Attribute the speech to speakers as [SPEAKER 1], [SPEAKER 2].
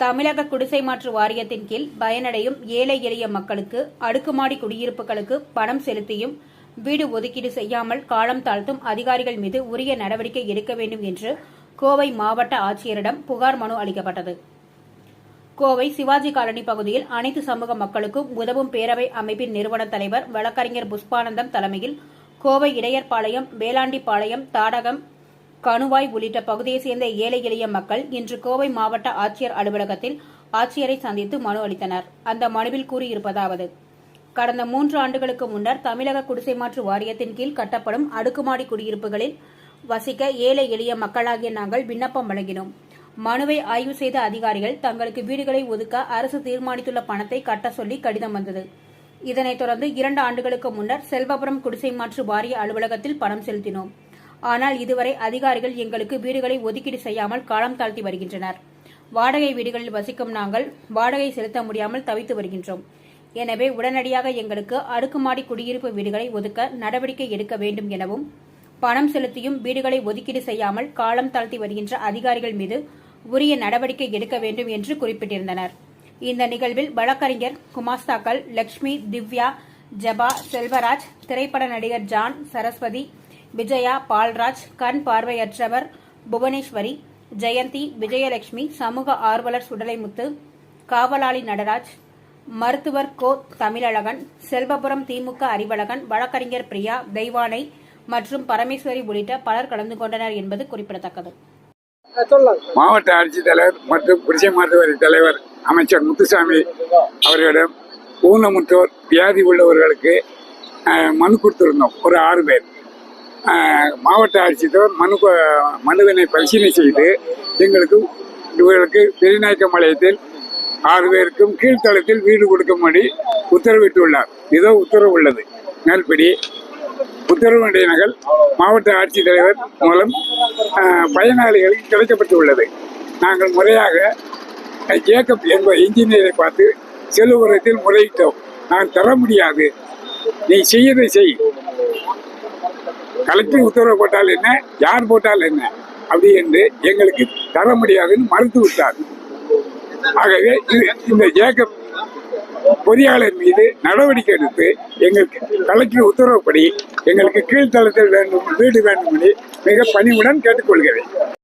[SPEAKER 1] தமிழக குடிசை மாற்று வாரியத்தின் கீழ் பயனடையும் ஏழை எளிய மக்களுக்கு அடுக்குமாடி குடியிருப்புகளுக்கு பணம் செலுத்தியும் வீடு ஒதுக்கீடு செய்யாமல் காலம் தாழ்த்தும் அதிகாரிகள் மீது உரிய நடவடிக்கை எடுக்க வேண்டும் என்று கோவை மாவட்ட ஆட்சியரிடம் புகார் மனு அளிக்கப்பட்டது. கோவை சிவாஜி காலனி பகுதியில் அனைத்து சமூக மக்களுக்கும் உதவும் பேரவை அமைப்பின் நிறுவன தலைவர் வழக்கறிஞர் புஷ்பானந்தம் தலைமையில் கோவை இடையர்பாளையம் வேளாண்டிப்பாளையம் தாடகம் கணுவாய் உள்ளிட்ட பகுதியைச் சேர்ந்த ஏழை எளிய மக்கள் இன்று கோவை மாவட்ட ஆட்சியர் அலுவலகத்தில் ஆட்சியரை சந்தித்து மனு அளித்தனர். அந்த மனுவில் கூறியிருப்பதாவது கடந்த மூன்று ஆண்டுகளுக்கு முன்னர் தமிழக குடிசை மாற்று வாரியத்தின் கீழ் கட்டப்படும் அடுக்குமாடி குடியிருப்புகளில் வசிக்க ஏழை எளிய மக்களாகிய நாங்கள் விண்ணப்பம் வழங்கினோம். மனுவை ஆய்வு செய்த அதிகாரிகள் தங்களுக்கு வீடுகளை ஒதுக்க அரசு தீர்மானித்துள்ள பணத்தை கட்ட சொல்லி கடிதம் வந்தது. இதனைத் தொடர்ந்து இரண்டு ஆண்டுகளுக்கு முன்னர் செல்வபுரம் குடிசை மாற்று வாரிய அலுவலகத்தில் பணம் செலுத்தினோம். ஆனால் இதுவரை அதிகாரிகள் எங்களுக்கு வீடுகளை ஒதுக்கீடு செய்யாமல் காலம் தாழ்த்தி வருகின்றனர். வாடகை வீடுகளில் வசிக்கும் நாங்கள் வாடகை செலுத்த முடியாமல் தவித்து வருகின்றோம். எனவே உடனடியாக எங்களுக்கு அடுக்குமாடி குடியிருப்பு வீடுகளை ஒதுக்க நடவடிக்கை எடுக்க வேண்டும் எனவும் பணம் செலுத்தியும் வீடுகளை ஒதுக்கீடு செய்யாமல் காலம் தாழ்த்தி வருகின்ற அதிகாரிகள் மீது உரிய நடவடிக்கை எடுக்க வேண்டும் என்று குறிப்பிட்டிருந்தனர். இந்த நிகழ்வில் வழக்கறிஞர் குமாஸ்தாக்கள் லட்சுமி திவ்யா ஜபா செல்வராஜ் திரைப்பட நடிகர் ஜான் சரஸ்வதி விஜயா பால்ராஜ் கண் பார்வையற்றவர் புவனேஸ்வரி ஜெயந்தி விஜயலட்சுமி சமூக ஆர்வலர் சுடலைமுத்து காவலாளி நடராஜ் மருத்துவர் கோ. தமிழழகன் செல்வபுரம் திமுக அறிவழகன் வழக்கறிஞர் பிரியா தெய்வானை மற்றும் பரமேஸ்வரி உள்ளிட்ட பலர் கலந்து கொண்டனர் என்பது குறிப்பிடத்தக்கது.
[SPEAKER 2] மாவட்ட ஆட்சித்தலைவர் மற்றும் குடிசை மாற்றுவாரி தலைவர் அமைச்சர் முத்துசாமி அவர்களிடம் ஊனமுற்றோர் வியாதி உள்ளவர்களுக்கு மனு கொடுத்திருந்தோம். ஒரு ஆறு பேர். மாவட்ட ஆட்சித்தலைவர் மனு மனுவினை பரிசீலனை செய்து எங்களுக்கு இவர்களுக்கு பெரியநாயக்கம்பாளையத்தில் ஆறு பேருக்கும் கீழ்த்தளத்தில் வீடு கொடுக்கும்படி உத்தரவிட்டுள்ளார். இதோ உத்தரவு உள்ளது. மேல்படி உத்தரவுடைய நகல் மாவட்ட ஆட்சித்தலைவர் மூலம் பயனாளிகளுக்கு கிடைக்கப்பட்டுள்ளது. நாங்கள் முறையாக ஜேக்கப் என்ப இன்ஜினியரை பார்த்து செல்லுபுரத்தில் முறையிட்டோம். நான் தர முடியாது. நீ செய்யதை செய். கலெக்டர் உத்தரவு போட்டால் என்ன? யார் போட்டால் என்ன? அப்படி என்று எங்களுக்கு தர முடியாதுன்னு மறுத்து விட்டார். ஆகவே இது- இந்த ஜேக்கப் பொறியாளர் மீது நடவடிக்கை எடுத்து எங்களுக்கு கலெக்டர் உத்தரவுப்படி எங்களுக்கு கீழ்த்தளத்தில் வேண்டும் வீடு வேண்டும் என்று மிக பணிவுடன் கேட்டுக்கொள்கிறேன்.